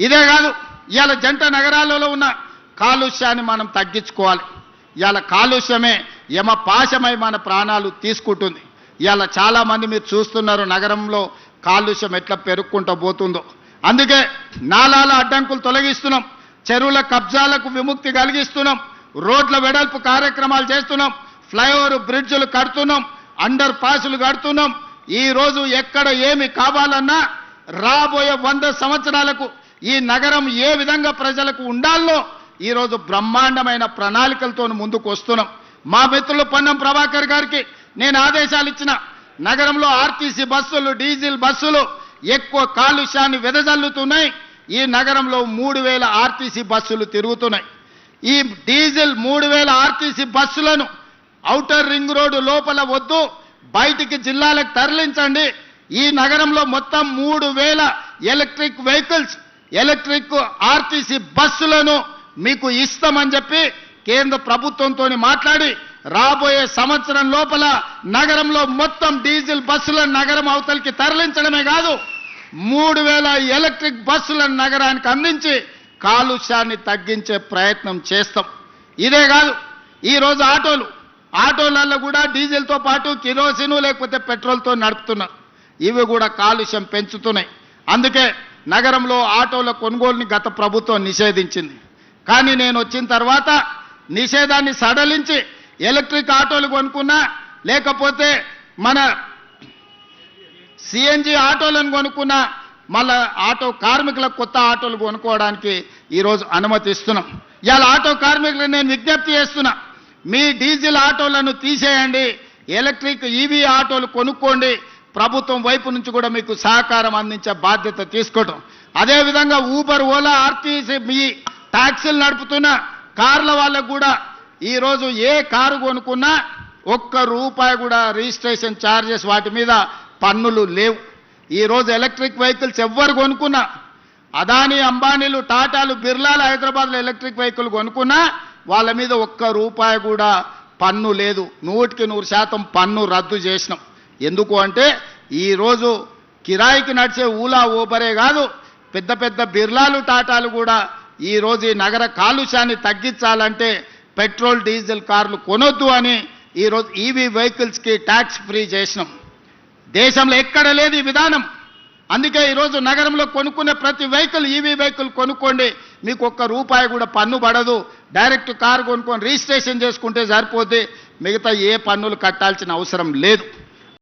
ఇదే కాదు ఇవాళ జంట నగరాలలో ఉన్న కాలుష్యాన్ని మనం తగ్గించుకోవాలి. ఇవాళ కాలుష్యమే యమ పాశమై మన ప్రాణాలు తీసుకుంటుంది. ఇవాళ చాలామంది మీరు చూస్తున్నారు నగరంలో కాలుష్యం ఎట్లా పెరుక్కుంటూ పోతుందో. అందుకే నాలాల అడ్డంకులు తొలగిస్తున్నాం. చెరువుల కబ్జాలకు విముక్తి కలిగిస్తున్నాం. రోడ్ల వెడల్పు కార్యక్రమాలు చేస్తున్నాం. ఫ్లైఓవర్ బ్రిడ్జ్లు కడుతున్నాం. అండర్ పాసులు కడుతున్నాం. ఈరోజు ఎక్కడ ఏమి కావాలన్నా రాబోయే వంద సంవత్సరాలకు ఈ నగరం ఏ విధంగా ప్రజలకు ఉండాలో ఈరోజు బ్రహ్మాండమైన ప్రణాళికలతో ముందుకు వస్తున్నాం. మా మిత్రులు పొన్నం ప్రభాకర్ గారికి నేను ఆదేశాలు ఇచ్చిన నగరంలో ఆర్టీసీ బస్సులు డీజిల్ బస్సులు ఎక్కువ కాలుష్యాన్ని వెదజల్లుతున్నాయి. ఈ నగరంలో మూడు వేల ఆర్టీసీ బస్సులు తిరుగుతున్నాయి. ఈ డీజిల్ మూడు వేల ఆర్టీసీ బస్సులను ఔటర్ రింగ్ రోడ్డు లోపల వద్దు బయటికి జిల్లాలకు తరలించండి. ఈ నగరంలో మొత్తం మూడు వేల ఎలక్ట్రిక్ వెహికల్స్ ఎలక్ట్రిక్ ఆర్టీసీ బస్సులను మీకు ఇస్తామని చెప్పి కేంద్ర ప్రభుత్వంతో మాట్లాడి రాబోయే సంవత్సరం లోపల నగరంలో మొత్తం డీజిల్ బస్సులను నగరం అవతలికి తరలించడమే కాదు మూడు వేల ఎలక్ట్రిక్ బస్సులను నగరానికి అందించి కాలుష్యాన్ని తగ్గించే ప్రయత్నం చేస్తాం. ఇదే కాదు ఈరోజు ఆటోలు ఆటోలలో కూడా డీజిల్తో పాటు కిరోసిను లేకపోతే పెట్రోల్తో నడుపుతున్నారు ఇవి కూడా కాలుష్యం పెంచుతున్నాయి. అందుకే నగరంలో ఆటోల కొనుగోలుని గత ప్రభుత్వం నిషేధించింది. కానీ నేను వచ్చిన తర్వాత నిషేధాన్ని సడలించి ఎలక్ట్రిక్ ఆటోలు కొనుక్కున్నా లేకపోతే మన సిఎన్జి ఆటోలను కొనుక్కున్న మళ్ళా ఆటో కార్మికులకు కొత్త ఆటోలు కొనుక్కోవడానికి ఈరోజు అనుమతిస్తున్నాం. ఇవాళ ఆటో కార్మికులు నేను విజ్ఞప్తి చేస్తున్నా మీ డీజిల్ ఆటోలను తీసేయండి ఎలక్ట్రిక్ ఈవీ ఆటోలు కొనుక్కోండి ప్రభుత్వం వైపు నుంచి కూడా మీకు సహకారం అందించే బాధ్యత తీసుకోవటం. అదేవిధంగా ఊబర్ ఓలా ఆర్టీసీ మీ ట్యాక్సీలు నడుపుతున్న కార్ల వాళ్ళకు కూడా ఈరోజు ఏ కారు కొనుక్కున్నా ఒక్క రూపాయి కూడా రిజిస్ట్రేషన్ ఛార్జెస్ వాటి మీద పన్నులు లేవు. ఈరోజు ఎలక్ట్రిక్ వెహికల్స్ ఎవ్వరు కొనుక్కున్నా అదానీ అంబానీలు టాటాలు బిర్లాలు హైదరాబాద్లో ఎలక్ట్రిక్ వెహికల్ కొనుక్కున్నా వాళ్ళ మీద ఒక్క రూపాయి కూడా పన్ను లేదు. నూటికి నూరు శాతం పన్ను రద్దు చేసినాం. ఎందుకు అంటే ఈరోజు కిరాయికి నడిచే ఊలా ఊబరే కాదు పెద్ద పెద్ద బిర్లాలు టాటాలు కూడా ఈరోజు ఈ నగర కాలుష్యాన్ని తగ్గించాలంటే పెట్రోల్ డీజిల్ కార్లు కొనొద్దు అని ఈరోజు ఈవీ వెహికల్స్కి ట్యాక్స్ ఫ్రీ చేసినాం. దేశంలో ఎక్కడ లేదు ఈ విధానం. అందుకే ఈరోజు నగరంలో కొనుక్కునే ప్రతి వెహికల్ ఈవీ వెహికల్ కొనుక్కోండి. మీకు ఒక్క రూపాయి కూడా పన్ను పడదు. డైరెక్ట్ కారు కొనుక్కొని రిజిస్ట్రేషన్ చేసుకుంటే సరిపోతే మిగతా ఏ పన్నులు కట్టాల్సిన అవసరం లేదు.